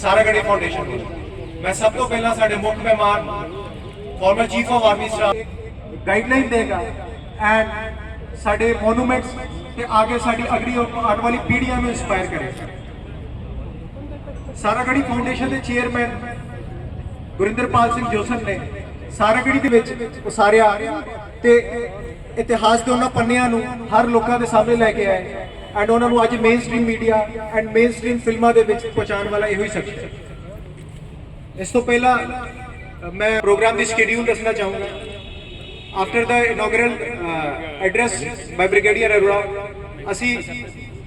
Saragarhi foundation ਨੇ। ਮੈਂ ਸਭ ਤੋਂ ਪਹਿਲਾਂ ਸਾਡੇ ਮੁੱਖ ਮਹਿਮਾਨ former chief of army staff guideline ਦੇਗਾ ਐਂਡ ਸਾਡੇ ਮੋਨੂਮੈਂਟਸ ਤੇ ਅੱਗੇ ਸਾਡੀ ਅਗਲੀ ਆਉਣ ਵਾਲੀ ਪੀੜ੍ਹੀਆਂ ਨੂੰ ਇਨਸਪਾਇਰ ਕਰੇਗਾ ਸਾਰਾਗੜੀ ਫਾਊਂਡੇਸ਼ਨ ਦੇ ਚੇਅਰਮੈਨ ਗੁਰਿੰਦਰਪਾਲ ਸਿੰਘ ਜੋਸਨ ਨੇ ਸਾਰਾਗੜੀ ਦੇ ਵਿੱਚ ਉਸਾਰਿਆ ਤੇ ਇਤਿਹਾਸ ਦੇ ਉਹਨਾਂ ਪੰਨਿਆਂ ਨੂੰ ਹਰ ਲੋਕਾਂ ਦੇ ਸਾਹਮਣੇ ਲੈ ਕੇ ਆਏ। ਐਂਡ ਉਹਨਾਂ ਨੂੰ ਅੱਜ mainstream media and mainstream ਫਿਲਮਾਂ ਦੇ ਵਿੱਚ ਪਹੁੰਚਾਉਣ ਵਾਲਾ ਇਹੋ ਹੀ ਸ਼ਖਸ ਹੈ। ਇਸ ਤੋਂ ਪਹਿਲਾਂ ਮੈਂ ਪ੍ਰੋਗਰਾਮ ਦੀ ਸ਼ਡਿਊਲ ਦੱਸਣਾ ਚਾਹੂੰਗਾ। After the inaugural address by brigadier Arora ਅਸੀਂ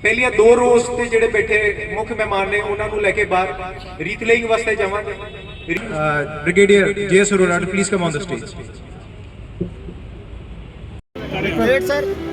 ਪਹਿਲੀਆਂ ਦੋ ਰੋਜ਼ ਤੇ ਜਿਹੜੇ ਬੈਠੇ ਮੁੱਖ ਮਹਿਮਾਨ ਨੇ ਉਹਨਾਂ ਨੂੰ ਲੈ ਕੇ ਬਾਹਰ ਰੀਤਲੇਇੰਗ ਵਾਸਤੇ ਜਾਵਾਂਗੇ। Brigadier JS Arora please come on the stage ਕਰਮ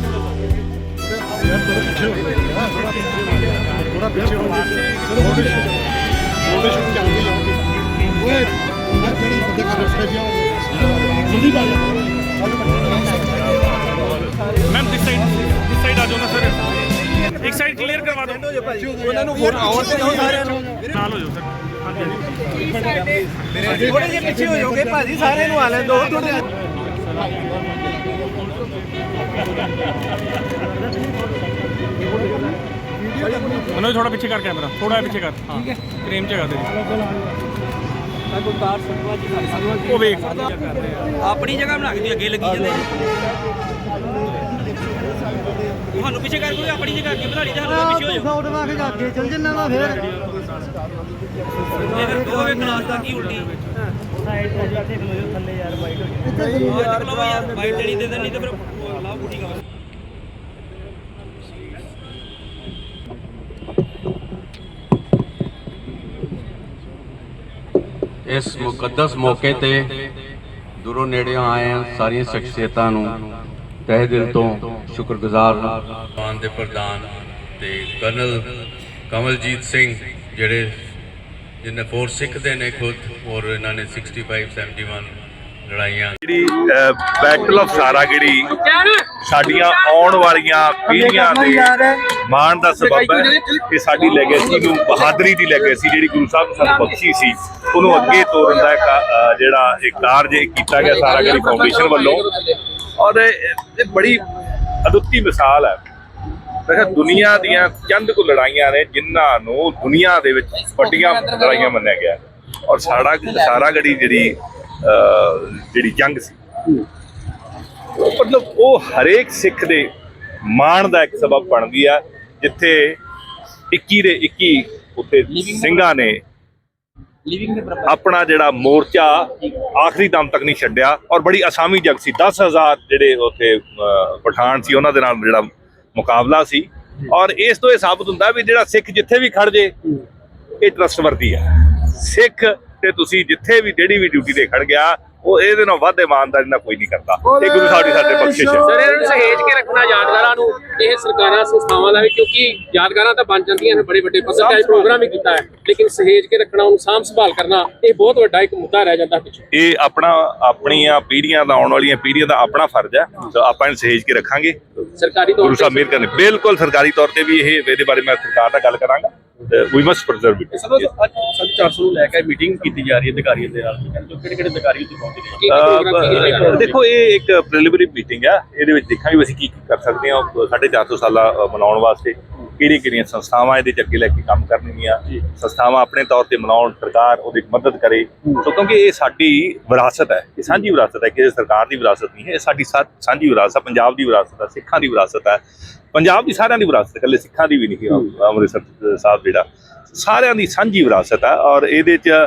ਯਾਰ ਥੋੜਾ ਪਿੱਛੇ ਹੋ ਜਾ ਥੋੜਾ ਪਿੱਛੇ ਹੋ ਜਾ ਥੋੜਾ ਪਿੱਛੇ ਹੋ ਜਾ ਚਲੋ ਫੋਟੋ ਸ਼ੂਟ ਫੋਟੋ ਸ਼ੂਟ ਚੱਲਦੀ ਲਾਉਂਦੀ ਓਏ ਮੈਂ ਜਿਹੜੀ ਬੰਦੇ ਕਰ ਰਸਤੇ ਪਿਆ ਜਲਦੀ ਪਾ ma'am this side this side ਆ ਜਾਓ ਨਾ ਸਰ ਇੱਕ ਸਾਈਡ ਕਲੀਅਰ ਕਰਵਾ ਦਿਓ ਉਹਨਾਂ ਨੂੰ ਹੋਰ ਆਉਣ ਤੇ ਹੋ ਸਾਰਿਆਂ ਨੂੰ ਨਾਲ ਹੋ ਜਾਓ ਸਰ ਹਾਂਜੀ ਮੇਰੇ ਥੋੜੇ ਜਿਹਾ ਪਿੱਛੇ ਹੋ ਜਾਓਗੇ ਭਾਜੀ ਸਾਰਿਆਂ ਨੂੰ ਆ ਲੈਣ ਦਿਓ ਤੁਹਾਡੇ ਮਨੋਜ ਥੋੜਾ ਪਿੱਛੇ ਕਰ ਕੈਮਰਾ। ਥੋੜਾ ਪਿੱਛੇ ਕਰ। ਹਾਂ। ਫਰੇਮ ਚ ਕਰ ਦੇ ਆਪਣੀ ਜਗ੍ਹਾ ਬਣਾ ਕੇ ਅੱਗੇ ਲੱਗੀ ਜਾਂਦੇ ਤੁਹਾਨੂੰ ਪਿੱਛੇ ਕਰ ਕੋਈ ਆਪਣੀ ਜਗ੍ਹਾ ਅੱਗੇ ਬਣਾ ਲਈ ਤਾਂ ਪਿੱਛੇ ਹੋ ਜਾਓ। ਫੋਟੋ ਵਾ ਜਾ ਕੇ ਚੱਲ ਜੰਨਾ ਵਾ ਫੇਰ। ਇਹ ਦੋ ਕਲਾਸ ਦਾ ਕੀ ਉਲਟੀ। ਸਾਈਡ ਤੇ ਜਾ ਕੇ ਥੱਲੇ ਯਾਰ ਵਾਈਟ ਹੋ ਗਈ ਯਾਰ ਵਾਈਟ ਜਿਹੜੀ ਦੇ ਦੇਣੀ ਤੇ ਫਿਰ ਲਾਓ ਬੁੱਢੀ ਕਵਰ ਇਸ ਮੁਕੱਦਸ ਮੌਕੇ ਤੇ ਦੂਰੋਂ ਨੇੜਿਓਂ ਆਏ ਸਾਰੀਆਂ ਸ਼ਖਸੀਅਤਾਂ ਨੂੰ ਤਹਿ ਦਿਲ ਤੋਂ ਸ਼ੁਕਰਗੁਜ਼ਾਰ ਹਾਂ। ਦੇ ਪ੍ਰਧਾਨ ਤੇ ਕਰਨਲ ਕਮਲਜੀਤ ਸਿੰਘ, ਜਿਹੜੇ ਜਿਨ੍ਹਾਂ ਫੋਰਸ ਸਿੱਖਦੇ ਨੇ ਖੁਦ, ਔਰ ਇਹਨਾਂ ਨੇ 65 71 ਲੜਾਈਆਂ। ਜਿਹੜੀ ਬੈਟਲ ਆਫ ਸਾਰਾਗੜੀ ਸਾਡੀਆਂ ਆਉਣ ਵਾਲੀਆਂ ਪੀੜ੍ਹੀਆਂ ਦੇ ਮਾਣ ਦਾ ਸਬਬ ਹੈ ਕਿ ਸਾਡੀ ਲੈਗੇਸੀ ਨੂੰ ਬਹਾਦਰੀ ਦੀ ਲੈਗੇਸੀ ਜਿਹੜੀ ਗੁਰੂ ਸਾਹਿਬ ਨੇ ਸਾਨੂੰ ਬਖਸ਼ੀ ਸੀ, ਉਹਨੂੰ ਅੱਗੇ ਤੋਰਨ ਦਾ ਜਿਹੜਾ ਇਹ ਕਾਰਜ ਕੀਤਾ ਗਿਆ ਸਾਰਾਗੜੀ ਫਾਊਂਡੇਸ਼ਨ ਵੱਲੋਂ। ਔਰ ਇਹ ਬੜੀ ਅਦੁੱਤੀ ਮਿਸਾਲ ਹੈ। ਮੈਂ ਕਿਹਾ ਦੁਨੀਆ ਦੀਆਂ ਚੰਦ ਕੁ ਲੜਾਈਆਂ ਨੇ ਜਿਨ੍ਹਾਂ ਨੂੰ ਦੁਨੀਆ ਦੇ ਵਿੱਚ ਵੱਡੀਆਂ ਲੜਾਈਆਂ ਮੰਨਿਆ ਗਿਆ। ਹੈ। ਔਰ ਸਾੜਾ ਸਾਰਾਗੜੀ ਜਿਹੜੀ ਅ, ਜਿਹੜੀ ਜੰਗ ਸੀ। ਉਹ ਮਤਲਬ ਉਹ ਹਰੇਕ ਸਿੱਖ ਦੇ ਮਾਣ ਦਾ ਇੱਕ ਸਬਬ ਬਣਦੀ ਆ ਜਿੱਥੇ 21 ਦੇ 21 ਉੱਥੇ ਸਿੰਘਾਂ ਨੇ ਆਪਣਾ ਜਿਹੜਾ ਮੋਰਚਾ ਆਖਰੀ ਦਮ ਤੱਕ ਨਹੀਂ ਛੱਡਿਆ। ਔਰ ਬੜੀ ਅਸਾਮੀ ਜੰਗ ਸੀ। 10000 ਜਿਹੜੇ ਉੱਥੇ ਅਹ, ਪਠਾਨ ਸੀ ਉਹਨਾਂ ਦੇ ਨਾਲ ਜਿਹੜਾ ਮੁਕਾਬਲਾ ਸੀ। ਔਰ ਇਸ ਤੋਂ ਇਹ ਸਾਬਤ ਹੁੰਦਾ ਵੀ ਜਿਹੜਾ ਸਿੱਖ ਜਿੱਥੇ ਵੀ ਖੜ ਜੇ ਇਹ ਟਰਸਟਵਰਦੀ ਹੈ ਸਿੱਖ ਤੇ ਤੁਸੀਂ ਜਿੱਥੇ ਵੀ ਜਿਹੜੀ ਵੀ ਡਿਊਟੀ ਤੇ ਖੜ ਗਿਆ ਉਹ ਇਹਦੇ ਨਾਲ ਵੱਧ ਇਮਾਨਦਾਰੀ ਨਾਲ ਕੋਈ ਨਹੀਂ ਕਰਦਾ। ਇਹ ਗੁਰੂ ਸਾਹਿਬ ਦੀ ਸਾਡੇ ਬਖਸ਼ਿਸ਼ ਹੈ। ਸਰ ਇਹਨਾਂ ਨੂੰ ਸਹੇਜ ਕੇ ਰੱਖਣਾ ਯਾਦਗਾਰਾਂ ਨੂੰ ਇਹ ਸਰਕਾਰਾਂ ਸੰਸਥਾਵਾਂ ਦਾ ਵੀ ਕਿਉਂਕਿ ਯਾਦਗਾਰਾਂ ਤਾਂ ਬਣ ਜਾਂਦੀਆਂ ਨੇ ਬੜੇ ਵੱਡੇ ਪੱਧਰ ਤੇ ਪ੍ਰੋਗਰਾਮ ਵੀ ਕੀਤਾ ਹੈ। ਲੇਕਿਨ ਸਹੇਜ ਕੇ ਰੱਖਣਾ ਉਹਨੂੰ ਸਾਂਭ ਸੰਭਾਲ ਕਰਨਾ ਇਹ ਬਹੁਤ ਵੱਡਾ ਇੱਕ ਮੁੱਦਾ ਰਹਿ ਜਾਂਦਾ ਪਿੱਛੇ। ਇਹ ਆਪਣਾ ਆਪਣੀਆਂ ਪੀੜ੍ਹੀਆਂ ਦਾ ਆਉਣ ਵਾਲੀਆਂ ਪੀੜ੍ਹੀਆਂ ਦਾ ਆਪਣਾ ਫਰਜ਼ ਹੈ। ਸੋ ਆਪਾਂ ਇਹਨੂੰ ਸਹੇਜ ਕੇ ਰੱਖਾਂਗੇ। ਸਰਕਾਰੀ ਤੌਰ ਗੁਰੂ ਸਾਹਿਬ ਤੇ ਮਿਹਰ ਕਰਨ ਬਿਲਕੁਲ ਸਰਕਾਰੀ ਤੌਰ ਤੇ ਵੀ ਇਹ ਇਹਦੇ ਬਾਰੇ ਮੈਂ ਸਰਕਾਰ ਨਾਲ ਗੱਲ ਕਰਾਂਗਾ। We must preserve it sir ਅੱਜ ਸਾਡੀ 400 ਨੂੰ ਲੈ ਕੇ ਮੀਟਿੰਗ ਕੀਤੀ ਜਾ ਰਹੀ ਹੈ ਅਧਿਕਾਰੀਆਂ ਦੇ ਨਾਲ। ਕਿਹੜੇ ਕਿਹੜੇ ਅਧਿਕਾਰੀ ਉੱਥੇ ਪਹੁੰਚੇ ਅਹ ਦੇਖੋ ਇਹ ਇੱਕ ਪ੍ਰੀਲਿਮਿਨਰੀ ਮੀਟਿੰਗ ਆ। ਇਹਦੇ ਵਿੱਚ ਦੇਖਾਂਗੇ ਵੀ ਅਸੀਂ ਕੀ ਕੀ ਕਰ ਸਕਦੇ ਹਾਂ। ਉਹ ਸਾਢੇ 400 ਸਾਲਾ ਮਨਾਉਣ ਵਾਸਤੇ। ਕਿਹੜੀ ਕਿਹੜੀਆਂ ਸੰਸਥਾਵਾਂ ਇਹਦੇ ਚ ਅੱਗੇ ਲੈ ਕੇ ਕੰਮ ਕਰਨਗੀਆਂ ਸੰਸਥਾਵਾਂ ਆਪਣੇ ਤੌਰ ਤੇ ਮਨਾਉਣ ਸਰਕਾਰ ਉਹਦੀ ਮਦਦ ਕਰੇ। ਸੋ ਕਿਉਂਕਿ ਇਹ ਸਾਡੀ ਵਿਰਾਸਤ ਹੈ ਇਹ ਸਾਂਝੀ ਵਿਰਾਸਤ ਹੈ ਕਿ ਸਰਕਾਰ ਦੀ ਵਿਰਾਸਤ ਨਹੀਂ ਹੈ ਇਹ ਸਾਡੀ ਸਾਂਝੀ ਵਿਰਾਸਤ ਹੈ ਪੰਜਾਬ ਦੀ ਵਿਰਾਸਤ ਹੈ ਸਿੱਖਾਂ ਦੀ ਵਿਰਾਸਤ ਹੈ। ਪੰਜਾਬ ਦੀ ਸਾਰਿਆਂ ਦੀ ਵਿਰਾਸਤ ਹੈ ਇਕੱਲੇ ਸਿੱਖਾਂ ਦੀ ਵੀ ਨਹੀਂ ਹੈ ਅੰਮ੍ਰਿਤਸਰ ਸਾਹਿਬ ਜਿਹੜਾ। ਸਾਰਿਆਂ ਦੀ ਸਾਂਝੀ ਵਿਰਾਸਤ ਹੈ ਔਰ ਇਹਦੇ ਚ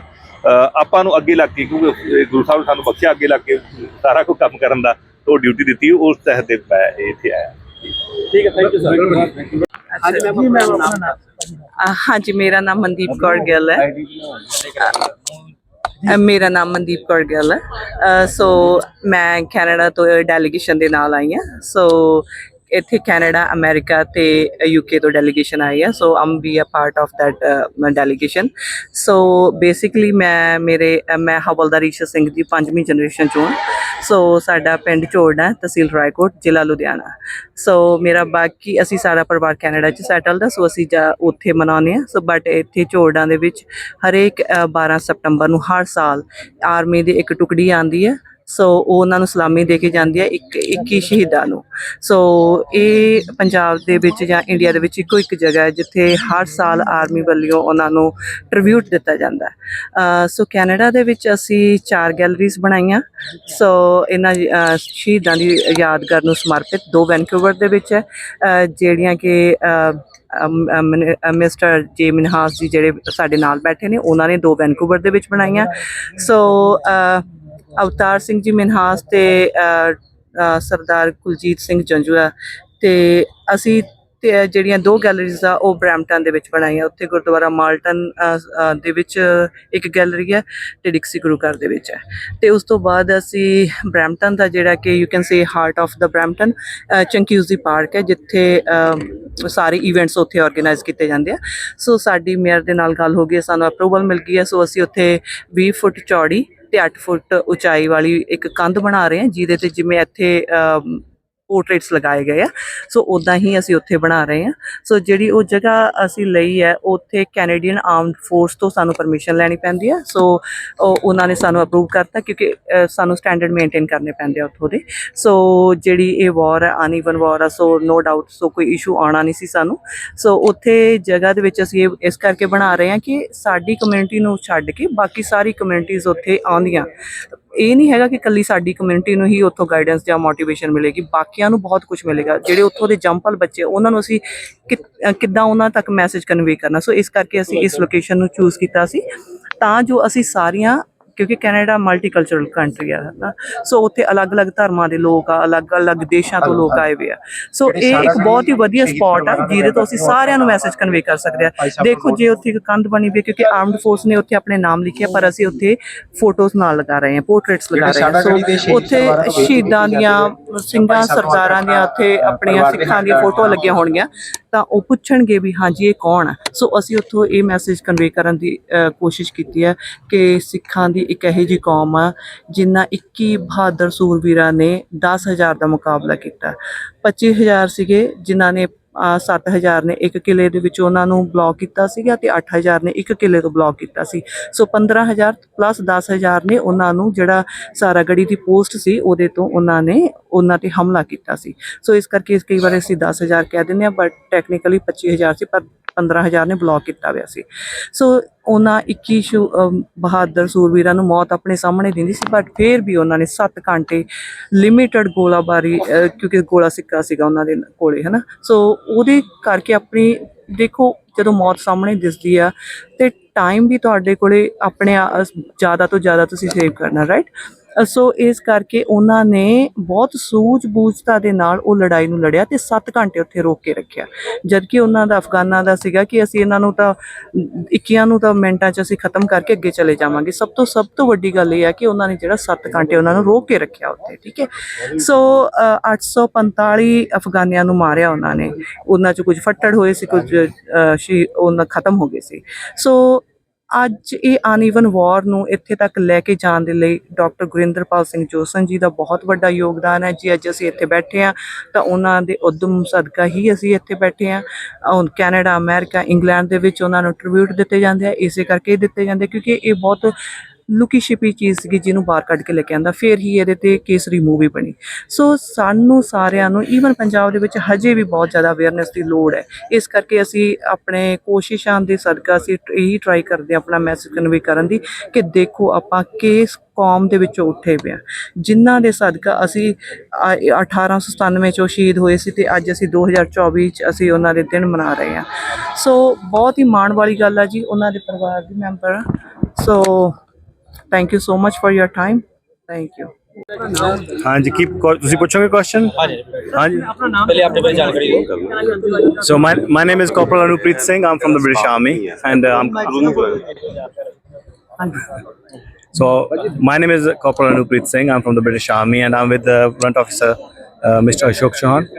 ਆਪਾਂ ਨੂੰ ਅੱਗੇ ਲੱਗ ਕੇ ਕਿਉਂਕਿ ਇਹ ਗੁਰੂ ਸਾਹਿਬ ਨੇ ਸਾਨੂੰ ਬਖਸ਼ਿਆ ਅੱਗੇ ਲੱਗ ਕੇ ਸਾਰਾ ਕੁਝ ਕੰਮ ਕਰਨ ਦਾ ਉਹ ਡਿਊਟੀ ਦਿੱਤੀ ਉਸ ਤਹਿਤ ਮੈਂ ਇੱਥੇ ਆਇਆ। ਠੀਕ ਹੈ ਥੈਂਕ ਯੂ ਸਰ ਹਾਂਜੀ ਮੈਮ ਆਪਣਾ ਨਾਮ ਅ, ਹਾਂਜੀ ਮੇਰਾ ਨਾਮ ਮਨਦੀਪ ਕੌਰ ਗਿੱਲ ਹੈ। ਮੇਰਾ ਨਾਮ ਮਨਦੀਪ ਕੌਰ ਗਿੱਲ ਹੈ। ਸੋ ਮੈਂ ਕੈਨੇਡਾ ਤੋਂ ਡੈਲੀਗੇਸ਼ਨ ਦੇ ਨਾਲ ਆਈ ਹਾਂ। ਸੋ ਇੱਥੇ ਕੈਨੇਡਾ ਅਮਰੀਕਾ ਤੇ ਯੂਕੇ ਤੋਂ ਡੈਲੀਗੇਸ਼ਨ ਆਈ ਹੈ so um be a part of that delegation so basically ਮੈਂ ਮੇਰੇ ਮੈਂ ਹਵਲਦਾਰ ਈਸ਼ਾ ਸਿੰਘ ਦੀ ਪੰਜਵੀਂ ਜਨਰੇਸ਼ਨ ਚੋਂ ਹਾਂ। ਸੋ ਸਾਡਾ ਪਿੰਡ ਝੋੜਾ ਤਹਿਸੀਲ ਰਾਏਕੋਟ ਜ਼ਿਲ੍ਹਾ ਲੁਧਿਆਣਾ। ਸੋ ਮੇਰਾ ਬਾਕੀ ਅਸੀਂ ਸਾਰਾ ਪਰਿਵਾਰ ਕੈਨੇਡਾ ਚ ਸੈਟਲਡ ਹੈ ਸੋ ਅਸੀਂ ਜਾ ਉੱਥੇ ਮਨਾਉਂਦੇ ਹਾਂ ਸੋ ਬਟ ਇੱਥੇ ਝੋੜਾਂ ਦੇ ਵਿੱਚ ਹਰੇਕ ਅ, 12 ਸਤੰਬਰ ਨੂੰ ਹਰ ਸਾਲ ਆਰਮੀ ਦੀ ਇੱਕ ਟੁਕੜੀ ਆਂਦੀ ਹੈ ਸੋ ਉਹ ਉਹਨਾਂ ਨੂੰ ਸਲਾਮੀ ਦੇ ਕੇ ਜਾਂਦੀ ਹੈ ਇੱਕ 21 ਸ਼ਹੀਦਾਂ ਨੂੰ। ਸੋ ਇਹ ਪੰਜਾਬ ਦੇ ਵਿੱਚ ਜਾਂ ਇੰਡੀਆ ਦੇ ਵਿੱਚ ਇੱਕੋ ਇੱਕ ਜਗ੍ਹਾ ਹੈ ਜਿੱਥੇ ਹਰ ਸਾਲ ਆਰਮੀ ਵੱਲੋਂ ਉਹਨਾਂ ਨੂੰ ਟ੍ਰਿਬਿਊਟ ਦਿੱਤਾ ਜਾਂਦਾ ਹੈ। ਸੋ ਕੈਨੇਡਾ ਦੇ ਵਿੱਚ ਅਸੀਂ ਚਾਰ ਗੈਲਰੀਜ਼ ਬਣਾਈਆਂ। ਸੋ ਇਹਨਾਂ ਸ਼ਹੀਦਾਂ ਦੀ ਯਾਦਗਾਰ ਨੂੰ ਸਮਰਪਿਤ ਦੋ ਵੈਨਕੂਵਰ ਦੇ ਵਿੱਚ ਹੈ ਜਿਹੜੀਆਂ ਕਿ ਅ, ਮਿਸਟਰ ਜੇ ਮਿਨਹਾਸ ਜੀ ਜਿਹੜੇ ਸਾਡੇ ਨਾਲ ਬੈਠੇ ਨੇ ਉਹਨਾਂ ਨੇ ਦੋ ਵੈਨਕੂਵਰ ਦੇ ਵਿੱਚ ਬਣਾਈਆਂ। ਸੋ ਅਵਤਾਰ ਸਿੰਘ ਜੀ ਮਿਨਹਾਸ ਤੇ ਸਰਦਾਰ ਕੁਲਜੀਤ ਸਿੰਘ ਜੰਜੂਆ। ਤੇ ਅਸੀਂ ਤੇ ਜਿਹੜੀਆਂ ਦੋ ਗੈਲਰੀਜ਼ ਆ, ਉਹ ਬ੍ਰੈਂਪਟਨ ਦੇ ਵਿੱਚ ਬਣਾਈਆਂ। ਉੱਥੇ ਗੁਰਦੁਆਰਾ ਮਾਲਟਨ ਦੇ ਵਿੱਚ ਇੱਕ ਗੈਲਰੀ ਹੈ ਤੇ ਡਿਕਸੀ ਗੁਰੂ ਘਰ ਦੇ ਵਿੱਚ ਹੈ ਤੇ ਉਸ ਤੋਂ ਬਾਅਦ ਅਸੀਂ ਬ੍ਰੈਂਪਟਨ ਦਾ ਜਿਹੜਾ ਕਿ you can say heart of the Brampton Chinguacousy park ਹੈ, ਜਿੱਥੇ ਸਾਰੇ ਇਵੈਂਟਸ ਉੱਥੇ ਆਰਗੇਨਾਈਜ਼ ਕੀਤੇ ਜਾਂਦੇ ਆ। ਸੋ ਸਾਡੀ ਮੇਅਰ ਦੇ ਨਾਲ ਗੱਲ ਹੋ ਗਈ, ਸਾਨੂੰ ਅਪਰੂਵਲ ਮਿਲ ਗਈ ਹੈ। ਸੋ ਅਸੀਂ ਉੱਥੇ 20 ਫੁੱਟ ਚੌੜੀ ਤੇ 8 ਫੁੱਟ ਉਚਾਈ ਵਾਲੀ ਇੱਕ ਕੰਧ ਬਣਾ ਰਹੇ ਹਾਂ ਜਿਹਦੇ ਤੇ ਜਿਵੇਂ ਇੱਥੇ ਪੋਰਟਰੇਟਸ ਲਗਾਏ ਗਏ ਆ। ਸੋ ਉਦਾਂ ਹੀ ਅਸੀਂ ਉੱਥੇ ਬਣਾ ਰਹੇ ਹਾਂ। ਸੋ ਜਿਹੜੀ ਉਹ ਜਗ੍ਹਾ ਅਸੀਂ ਲਈ ਹੈ, ਉੱਥੇ ਕੈਨੇਡੀਅਨ ਆਰਮਡ ਫੋਰਸ ਤੋਂ ਸਾਨੂੰ ਪਰਮਿਸ਼ਨ ਲੈਣੀ ਪੈਂਦੀ ਆ। ਸੋ ਉਹ ਉਹਨਾਂ ਨੇ ਸਾਨੂੰ ਅਪਰੂਵ ਕਰਤਾ ਕਿਉਂਕਿ ਸਾਨੂੰ ਸਟੈਂਡਰਡ ਮੇਨਟੇਨ ਕਰਨੇ ਪੈਂਦੇ ਆ ਉੱਥੋਂ ਦੇ। ਸੋ ਜਿਹੜੀ ਇਹ ਵਾਰ ਹੈ ਅਨਈਵਨ ਵਾਰ ਆ, ਸੋ ਨੋ ਡਾਊਟ ਸੋ ਕੋਈ ਇਸ਼ੂ ਆਉਣਾ ਨਹੀਂ ਸੀ ਸਾਨੂੰ। ਸੋ ਉੱਥੇ ਜਗ੍ਹਾ ਦੇ ਵਿੱਚ ਅਸੀਂ ਇਹ, ਇਸ ਕਰਕੇ ਬਣਾ ਰਹੇ ਹਾਂ ਕਿ ਸਾਡੀ ਕਮਿਊਨਿਟੀ ਨੂੰ ਛੱਡ ਕੇ ਬਾਕੀ ਸਾਰੀ ਕਮਿਊਨਿਟੀਜ਼ ਉੱਥੇ ਆਉਂਦੀਆਂ। ਇਹ ਨਹੀਂ ਹੈਗਾ ਕਿ ਕੱਲੀ ਸਾਡੀ ਕਮਿਊਨਿਟੀ ਨੂੰ ਹੀ ਉੱਥੋਂ ਗਾਈਡੈਂਸ ਜਾਂ ਮੋਟੀਵੇਸ਼ਨ ਮਿਲੇਗੀ ਬਾਕੀਆਂ ਨੂੰ ਬਹੁਤ ਕੁਝ ਮਿਲੇਗਾ। ਜਿਹੜੇ ਉੱਥੋਂ ਦੇ ਜੰਪਲ ਬੱਚੇ ਉਹਨਾਂ ਨੂੰ ਅਸੀਂ ਕਿੱਦਾਂ ਉਹਨਾਂ ਤੱਕ ਮੈਸੇਜ ਕਨਵੇ ਕਰਨਾ। ਸੋ ਇਸ ਕਰਕੇ ਅਸੀਂ ਇਸ ਲੋਕੇਸ਼ਨ ਨੂੰ ਚੂਜ਼ ਕੀਤਾ ਸੀ। ਤਾਂ ਜੋ ਅਸੀਂ ਸਾਰੀਆਂ ਕਿਉਂਕਿ ਕੈਨੇਡਾ ਮਲਟੀਕਲਚਰਲ ਕੰਟਰੀ ਆ ਨਾ ਸੋ ਉੱਥੇ ਅਲੱਗ-ਅਲੱਗ ਧਰਮਾਂ ਦੇ ਲੋਕ ਆ ਅਲੱਗ-ਅਲੱਗ ਦੇਸ਼ਾਂ ਤੋਂ ਲੋਕ ਆਏ ਹੋਏ ਆ। ਸੋ ਇਹ ਇੱਕ ਬਹੁਤ ਹੀ ਵਧੀਆ ਸਪੌਟ ਆ ਜਿਹਦੇ ਤੋਂ ਅਸੀਂ ਸਾਰਿਆਂ ਨੂੰ ਮੈਸੇਜ ਕਨਵੇ ਕਰ ਸਕਦੇ ਆ। ਦੇਖੋ ਜੇ ਉੱਥੇ ਇੱਕ ਕੰਧ ਬਣੀ ਵੀ ਕਿਉਂਕਿ ਆਰਮਡ ਫੋਰਸ ਨੇ ਉੱਥੇ ਆਪਣੇ ਨਾਮ ਲਿਖਿਆ ਪਰ ਅਸੀਂ ਉੱਥੇ ਫੋਟੋਜ਼ ਨਾਲ ਲਗਾ ਰਹੇ ਹਾਂ ਪੋਰਟਰੇਟਸ ਲਗਾ ਰਹੇ ਹਾਂ। ਸੋ ਉੱਥੇ ਸ਼ਹੀਦਾਂ ਦੀਆਂ ਸਿੰਘਾਂ ਸਰਦਾਰਾਂ ਦੀਆਂ ਉੱਥੇ ਆਪਣੀਆਂ ਸਿੱਖਾਂ ਦੀਆਂ ਫੋਟੋ ਲੱਗੀਆਂ ਹੋਣਗੀਆਂ। ਤਾਂ ਉਹ ਪੁੱਛਣਗੇ ਵੀ ਹਾਂਜੀ, ਇਹ ਕੌਣ ਹੈ ਸੋ ਅਸੀਂ ਉੱਥੋਂ ਇਹ ਮੈਸੇਜ ਕਨਵੇ ਕਰਨ ਦੀ ਕੋਸ਼ਿਸ਼ ਕੀਤੀ ਹੈ ਕਿ ਸਿੱਖਾਂ ਦੀ ਇੱਕ ਇਹੋ ਜਿਹੀ ਕੌਮ ਆ ਜਿਨ੍ਹਾਂ 21 ਬਹਾਦਰ ਸੂਰਵੀਰਾਂ ਨੇ 10000 ਦਾ ਮੁਕਾਬਲਾ ਕੀਤਾ। 25000 ਸੀਗੇ, ਜਿਨ੍ਹਾਂ ਨੇ 7000 ਨੇ ਇੱਕ ਕਿਲੇ ਦੇ ਵਿੱਚ ਉਹਨਾਂ ਨੂੰ ਬਲੌਕ ਕੀਤਾ ਸੀਗਾ ਤੇ 8000 ਨੇ ਇੱਕ ਕਿਲੇ ਤੋਂ ਬਲੌਕ ਕੀਤਾ ਸੀ। ਸੋ 15000 ਪਲੱਸ 10000 ਨੇ ਉਹਨਾਂ ਨੂੰ ਜਿਹੜਾ ਸਾਰਾਗੜੀ ਦੀ ਪੋਸਟ ਸੀ, ਉਹਦੇ ਤੋਂ ਉਹਨਾਂ ਨੇ ਉਹਨਾਂ ਤੇ ਹਮਲਾ ਕੀਤਾ ਸੀ। ਸੋ ਇਸ ਕਰਕੇ ਇਸ ਕਈ ਵਾਰ ਅਸੀਂ 10000 ਕਹਿ ਦਿੰਦੇ ਆ ਬਟ ਟੈਕਨੀਕਲੀ 25000 ਸੀ, ਪਰ 15000 ਨੇ ਬਲੌਕ ਕੀਤਾ ਹੋਇਆ ਸੀ। ਸੋ ਉਹਨਾਂ 21 ਸ਼ੂ- ਬਹਾਦਰ ਸੂਰਵੀਰਾਂ ਨੂੰ ਮੌਤ ਆਪਣੇ ਸਾਹਮਣੇ ਦਿੰਦੀ ਸੀ ਬਟ ਫਿਰ ਵੀ ਉਹਨਾਂ ਨੇ 7 ਘੰਟੇ ਲਿਮਿਟਡ ਗੋਲਾਬਾਰੀ ਕਿਉਂਕਿ ਗੋਲਾ ਸਿੱਕਾ ਸੀਗਾ ਉਹਨਾਂ ਦੇ ਕੋਲੇ, ਹਨਾ? ਸੋ ਉਹਦੇ ਕਰਕੇ ਆਪਣੀ, ਦੇਖੋ ਜਦੋਂ ਮੌਤ ਸਾਹਮਣੇ ਦਿਸਦੀ ਆ, ਤੇ ਟਾਈਮ ਵੀ ਤੁਹਾਡੇ ਕੋਲੇ ਆਪਣੇ ਜ਼ਿਆਦਾ ਤੋਂ ਜ਼ਿਆਦਾ ਤੁਸੀਂ ਸੇਵ ਕਰਨਾ ਰਾਈਟ ਸੋ ਇਸ ਕਰਕੇ ਉਹਨਾਂ ਨੇ ਬਹੁਤ ਸੂਝ-ਬੂਝਤਾ ਦੇ ਨਾਲ ਉਹ ਲੜਾਈ ਨੂੰ ਲੜਿਆ ਤੇ 7 ਘੰਟੇ ਉੱਥੇ ਰੋਕ ਕੇ ਰੱਖਿਆ। ਜਦਕਿ ਉਹਨਾਂ ਦਾ ਅਫਗਾਨਾਂ ਦਾ ਸੀਗਾ ਕਿ ਅਸੀਂ ਇਹਨਾਂ ਨੂੰ ਤਾਂ 21 ਨੂੰ ਤਾਂ ਮਿੰਟਾਂ 'ਚ ਅਸੀਂ ਖਤਮ ਕਰਕੇ ਅੱਗੇ ਚਲੇ ਜਾਵਾਂਗੇ। ਸਭ ਤੋਂ ਸਭ ਤੋਂ ਵੱਡੀ ਗੱਲ ਇਹ ਹੈ ਕਿ ਉਹਨਾਂ ਨੇ ਜਿਹੜਾ 7 ਘੰਟੇ ਉਹਨਾਂ ਨੂੰ ਰੋਕ ਕੇ ਰੱਖਿਆ ਉੱਥੇ ਠੀਕ ਹੈ? ਸੋ ਅ, 845 ਅਫਗਾਨੀਆਂ ਨੂੰ ਮਾਰਿਆ ਉਹਨਾਂ ਨੇ। ਉਹਨਾਂ 'ਚ ਕੁਝ ਫੱਟੜ ਹੋਏ ਸੀ ਕੁਝ ਸ਼ੀ ਉਹਨਾਂ ਖਤਮ ਹੋ ਗਏ ਸੀ। ਸੋ ਅੱਜ ਇਹ ਅਨਈਵਨ ਵਾਰ ਨੂੰ ਇੱਥੇ ਤੱਕ ਲੈ ਕੇ ਜਾਣ ਦੇ ਲਈ ਡਾਕਟਰ ਗੁਰਿੰਦਰਪਾਲ ਸਿੰਘ ਜੋਸਨ ਜੀ ਦਾ ਬਹੁਤ ਵੱਡਾ ਯੋਗਦਾਨ ਹੈ ਜੀ। ਅੱਜ ਅਸੀਂ ਇੱਥੇ ਬੈਠੇ ਆ ਤਾਂ ਉਹਨਾਂ ਦੇ ਉਦਮ ਸਦਕਾ ਹੀ ਅਸੀਂ ਇੱਥੇ ਬੈਠੇ ਆ ਕੈਨੇਡਾ, ਅਮਰੀਕਾ, ਇੰਗਲੈਂਡ ਦੇ ਵਿੱਚ ਉਹਨਾਂ ਨੂੰ ਟ੍ਰਿਬਿਊਟ ਦਿੱਤੇ ਜਾਂਦੇ ਆ। ਇਸੇ ਕਰਕੇ ਦਿੱਤੇ ਜਾਂਦੇ ਕਿਉਂਕਿ ਇਹ ਬਹੁਤ ਲੁਕੀ ਛਿਪੀ ਚੀਜ਼ ਸੀਗੀ ਜਿਹਨੂੰ ਬਾਹਰ ਕੱਢ ਕੇ ਲੈ ਕੇ ਆਂਦਾ, ਫਿਰ ਹੀ ਇਹਦੇ ਤੇ ਕੇਸਰੀ ਮੂਵੀ ਬਣੀ। ਸੋ ਸਾਨੂੰ ਸਾਰਿਆਂ ਨੂੰ ਈਵਨ ਪੰਜਾਬ ਦੇ ਵਿੱਚ ਹਜੇ ਵੀ ਬਹੁਤ ਜ਼ਿਆਦਾ ਅਵੇਅਰਨੈਸ ਦੀ ਲੋੜ ਹੈ। ਇਸ ਕਰਕੇ ਅਸੀਂ ਆਪਣੇ ਕੋਸ਼ਿਸ਼ਾਂ ਦੇ ਸਦਕਾ ਅਸੀਂ ਇਹੀ ਟਰਾਈ ਕਰਦੇ ਹਾਂ ਆਪਣਾ ਮੈਸੇਜ ਕਨਵੇ ਕਰਨ ਦੀ ਕਿ ਦੇਖੋ ਆਪਾਂ ਕਿਸ ਕੌਮ ਦੇ ਵਿੱਚੋਂ ਉੱਠੇ ਪਏ ਹਾਂ। ਜਿਨ੍ਹਾਂ ਦੇ ਸਦਕਾ ਅਸੀਂ ਆ- 1897 ਚੋਂ ਸ਼ਹੀਦ ਹੋਏ ਸੀ ਤੇ ਅੱਜ ਅਸੀਂ 2024 ਚ ਅਸੀਂ ਉਹਨਾਂ ਦੇ ਦਿਨ ਮਨਾ ਰਹੇ ਹਾਂ। ਸੋ ਬਹੁਤ ਹੀ ਮਾਣ ਵਾਲੀ ਗੱਲ ਆ ਜੀ, ਉਹਨਾਂ ਦੇ ਪਰਿਵਾਰ ਦੇ member. So thank you so much for your time thank you ਹਾਂਜੀ ਕੀ ਕੋ- ਤੁਸੀਂ ਪੁੱਛੋਗੇ ਕੁਐਸਚਨ ਹਾਂਜੀ ਪਹਿਲੇ ਆਪਣੇ ਬਾਰੇ ਜਾਣਕਾਰੀ ਦਿਓ So my my name is Corporal Anupreet Singh. I'm from the British Army, and uh, I'm so my name is Corporal Anupreet Singh. I'm from the British Army, and I'm with the Front Officer, uh, Mr. Ashok Chauhan.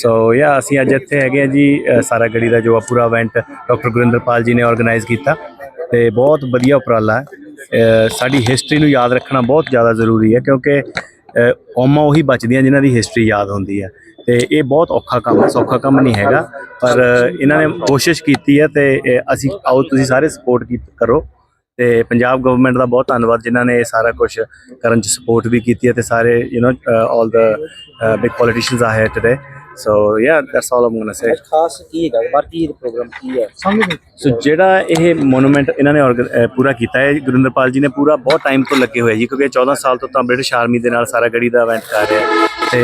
So yeah, ਅਸੀਂ ਅੱਜ ਇੱਥੇ ਹੈਗੇ ਆ ਜੀ ਅ, ਸਾਰਾ ਗੜੀ ਦਾ ਜੋ ਆ ਪੂਰਾ ਇਵੈਂਟ ਡਾਕਟਰ ਗੁਰਿੰਦਰਪਾਲ ਜੀ ਨੇ ਆਰਗੇਨਾਈਜ਼ ਕੀਤਾ ਤੇ ਬਹੁਤ ਵਧੀਆ ਉਪਰਾਲਾ ਹੈ ਸਾਡੀ ਹਿਸਟਰੀ ਨੂੰ ਯਾਦ ਰੱਖਣਾ ਬਹੁਤ ਜ਼ਿਆਦਾ ਜ਼ਰੂਰੀ ਹੈ ਕਿਉਂਕਿ ਅ, ਕੌਮਾਂ ਉਹੀ ਬਚਦੀਆਂ ਜਿਨ੍ਹਾਂ ਦੀ ਹਿਸਟਰੀ ਯਾਦ ਹੁੰਦੀ ਹੈ। ਤੇ ਇਹ ਬਹੁਤ ਔਖਾ ਕੰਮ ਹੈ ਸੌਖਾ ਕੰਮ ਨਹੀਂ ਹੈਗਾ। ਪਰ ਇਹਨਾਂ ਨੇ ਕੋਸ਼ਿਸ਼ ਕੀਤੀ ਹੈ ਤੇ ਅਸੀਂ ਆਓ ਤੁਸੀਂ ਸਾਰੇ ਸਪੋਰਟ ਕਰੋ। ਤੇ ਪੰਜਾਬ ਗਵਰਨਮੈਂਟ ਦਾ ਬਹੁਤ ਧੰਨਵਾਦ ਜਿਨ੍ਹਾਂ ਨੇ ਇਹ ਸਾਰਾ ਕੁਝ ਕਰਨ ਚ ਸਪੋਰਟ ਵੀ ਕੀਤੀ ਹੈ ਤੇ ਸਾਰੇ you know all the big politicians are here today so yeah that's all ਆਮ ਗੋਣਾ ਸੇ ਖਾਸ ਕੀ ਹੈਗਾ? ਬਾਕੀ ਪ੍ਰੋਗਰਾਮ ਕੀ ਹੈ? ਸੋ ਜਿਹੜਾ ਇਹ ਮੋਨੂਮੈਂਟ ਇਹਨਾਂ ਨੇ ਪੂਰਾ ਕੀਤਾ ਹੈ ਗੁਰਿੰਦਰਪਾਲ ਜੀ ਨੇ ਪੂਰਾ ਬਹੁਤ ਟਾਈਮ ਤੋਂ ਲੱਗੇ ਹੋਏ ਜੀ ਕਿਉਂਕਿ ਇਹ 14 ਸਾਲ ਤੋਂ ਤਾਂ ਬ੍ਰਿਟਿਸ਼ ਆਰਮੀ ਦੇ ਨਾਲ ਸਾਰਾ ਗੜੀ ਦਾ ਇਵੈਂਟ ਕਰ ਰਹੇ ਤੇ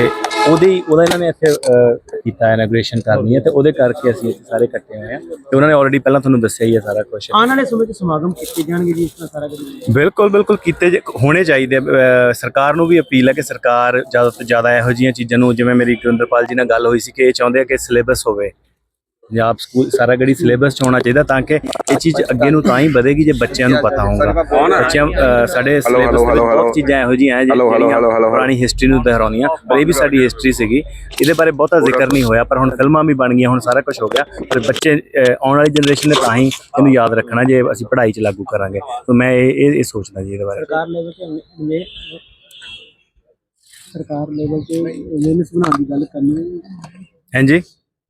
ਉਹਦੀ ਉਹਦਾ ਇਹਨਾਂ ਨੇ ਇੱਥੇ ਅਹ, ਕੀਤਾ ਇਨੋਗ੍ਰੇਸ਼ਨ ਕਰਨੀ ਹੈ ਤੇ ਉਹਦੇ ਕਰਕੇ ਅਸੀਂ ਇੱਥੇ ਸਾਰੇ ਇਕੱਠੇ ਹੋਏ ਆ ਤੇ ਉਹਨਾਂ ਨੇ ਆਲਰੇਡੀ ਪਹਿਲਾਂ ਤੁਹਾਨੂੰ ਦੱਸਿਆ ਹੀ ਹੈ ਸਾਰਾ ਕੁਝ ਆਉਣ ਵਾਲੇ ਸਮੇਂ 'ਚ ਸਮਾਗਮ ਕੀਤੇ ਜਾਣਗੇ ਜੀ ਇਸ ਤਰ੍ਹਾਂ ਸਾਰਾ ਕੁਝ? ਬਿਲਕੁਲ ਬਿਲਕੁਲ ਕੀਤੇ ਜੇ- ਹੋਣੇ ਚਾਹੀਦੇ ਆ। ਅਹ ਸਰਕਾਰ ਨੂੰ ਵੀ ਅਪੀਲ ਹੈ ਕਿ ਸਰਕਾਰ ਜ਼ਿਆਦਾ ਤੋਂ ਜ਼ਿਆਦਾ ਇਹੋ ਜਿਹੀਆਂ ਚੀਜ਼ਾਂ ਨੂੰ ਜਿਵੇਂ ਮੇਰੀ ਗੁਰਿੰਦਰਪਾਲ ਜੀ ਨਾਲ ਗੱਲ ਹੋਈ ਸੀ ਕਿ ਇਹ ਚਾਹੁੰਦੇ ਆ ਕਿ ਸਿਲੇਬਸ ਹੋਵੇ। ਪੰਜਾਬ ਸਕੂਲ ਸਾਰਾ ਗੜੀ ਸਿਲੇਬਸ ਚ ਹੋਣਾ ਚਾਹੀਦਾ ਤਾਂ ਕਿ ਇਹ ਚੀਜ਼ ਅੱਗੇ ਨੂੰ ਤਾਂ ਹੀ ਵਧੇਗੀ ਜੇ ਬੱਚਿਆਂ ਨੂੰ ਪਤਾ ਹੋਊਗਾ। ਬੱਚਿਆਂ ਸਾਡੇ ਸਿਲੇਬਸ ਦੇ ਵਿੱਚ ਬਹੁਤ ਚੀਜ਼ਾਂ ਇਹੋ ਜਿਹੀਆਂ ਹੈ ਜਿਹੜੀਆਂ ਪੁਰਾਣੀ ਹਿਸਟਰੀ ਨੂੰ ਦੁਹਰਾਉਂਦੀਆਂ। ਪਰ ਇਹ ਵੀ ਸਾਡੀ ਹਿਸਟਰੀ ਸੀਗੀ। ਇਹਦੇ ਬਾਰੇ ਬਹੁਤਾ ਜ਼ਿਕਰ ਨਹੀਂ ਹੋਇਆ ਪਰ ਹੁਣ ਫਿਲਮਾਂ ਵੀ ਬਣ ਗਈਆਂ ਹੁਣ ਸਾਰਾ ਕੁਝ ਹੋ ਗਿਆ। ਪਰ ਬੱਚੇ ਆਉਣ ਵਾਲੀ ਜਨਰੇਸ਼ਨ ਨੇ ਤਾਂ ਹੀ ਇਹਨੂੰ ਯਾਦ ਰੱਖਣਾ ਜੇ ਅਸੀਂ ਪੜ੍ਹਾਈ 'ਚ ਲਾਗੂ ਕਰਾਂਗੇ। ਤਾਂ ਮੈਂ ਇਹ ਇਹ ਸੋਚਦਾ ਜੀ ਇਹਦੇ ਬਾਰੇ। ਸਰਕਾਰ ਲੈਵਲ ਤੇ ਇਹ ਸਰਕਾਰ ਲੈਵਲ ਤੇ ਅਵੇਅਰਨੈਸ ਬਣਾਉਣ ਦੀ ਗੱਲ ਕਰਨੀ। ਹਾਂਜੀ?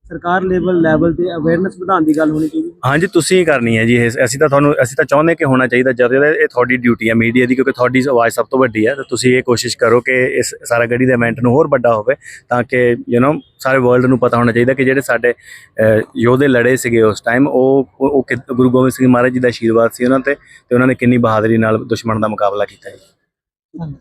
ਸਰਕਾਰ ਲੈਵਲ ਲੈਵਲ ਤੇ ਅਵੇਅਰਨੈਸ ਵਧਾਉਣ ਦੀ ਗੱਲ ਹੋਣੀ ਚਾਹੀਦੀ ਹਾਂਜੀ ਤੁਸੀਂ ਹੀ ਕਰਨੀ ਹੈ ਜੀ ਇਹ। ਅਸੀਂ ਤਾਂ ਤੁਹਾਨੂੰ ਅਸੀਂ ਤਾਂ ਚਾਹੁੰਦੇ ਕਿ ਹੋਣਾ ਚਾਹੀਦਾ। ਜਦ ਇਹ ਇਹ ਤੁਹਾਡੀ ਡਿਊਟੀ ਹੈ ਮੀਡੀਆ ਦੀ ਕਿਉਂਕਿ ਤੁਹਾਡੀ ਆਵਾਜ਼ ਸਭ ਤੋਂ ਵੱਡੀ ਹੈ ਤਾਂ ਤੁਸੀਂ ਇਹ ਕੋਸ਼ਿਸ਼ ਕਰੋ ਕਿ ਇਸ ਸਾਰਾ ਗੜੀ ਦੇ ਇਵੈਂਟ ਨੂੰ ਹੋਰ ਵੱਡਾ ਹੋਵੇ ਤਾਂ ਕਿ ਯੂ نو ਸਾਰੇ ਵਰਲਡ ਨੂੰ ਪਤਾ ਹੋਣਾ ਚਾਹੀਦਾ ਕਿ ਜਿਹੜੇ ਸਾਡੇ ਯੋਧੇ ਲੜੇ ਸੀਗੇ ਉਸ ਟਾਈਮ ਉਹ ਉਹ ਗੁਰੂ ਗੋਬਿੰਦ ਸਿੰਘ ਮਹਾਰਾਜ ਜੀ ਦਾ ਆਸ਼ੀਰਵਾਦ ਸੀ ਉਹਨਾਂ ਤੇ ਤੇ ਉਹਨਾਂ ਨੇ ਕਿੰਨੀ ਬਹਾਦਰੀ ਨਾਲ ਦੁਸ਼ਮਣ ਦਾ ਮੁਕਾਬਲਾ ਕੀਤਾ ਜੀ।